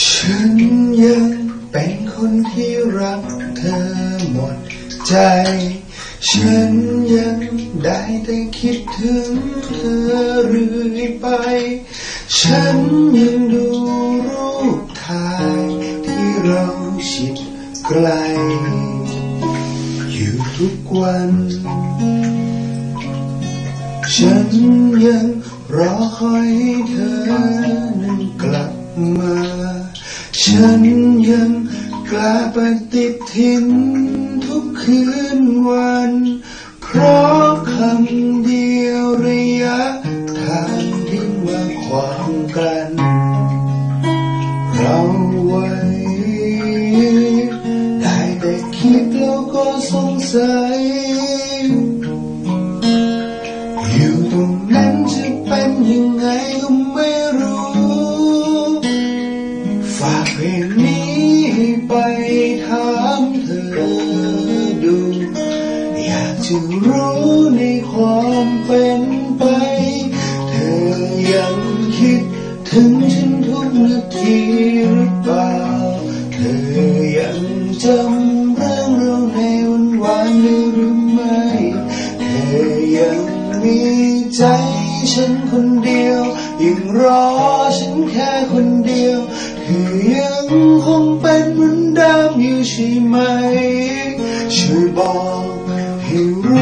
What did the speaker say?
ฉันยังเป็นคนที่รักเธอหมดใจ ฉันยังได้แต่คิดถึงเธอเรื่อยไป ฉันยังดูรูปถ่ายที่เราชิดไกล อยู่ทุกวัน ฉันยังรอคอยเธอนั้นกลับมา ฉันยังกลาปฏิทินทุกคืนวัน เพราะคำเดียวระยะทางที่มาความกัน เราไว้ได้แต่คิดแล้วก็สงสัย ยังไงก็ไม่รู้ ฝากเพลงนี้ไปถามเธอดู อยากจะรู้ในความเป็นไป เธอยังคิดถึงฉันทุกนาทีหรือเปล่า เธอยังจำเรื่องเราในวันวานหรือไม่ เธอยังมีใจ ฉันคนเดียว ยังรอฉันแค่คนเดียว เธอยังคงเป็นเหมือนเดิมอยู่ใช่ไหม ช่วยบอกให้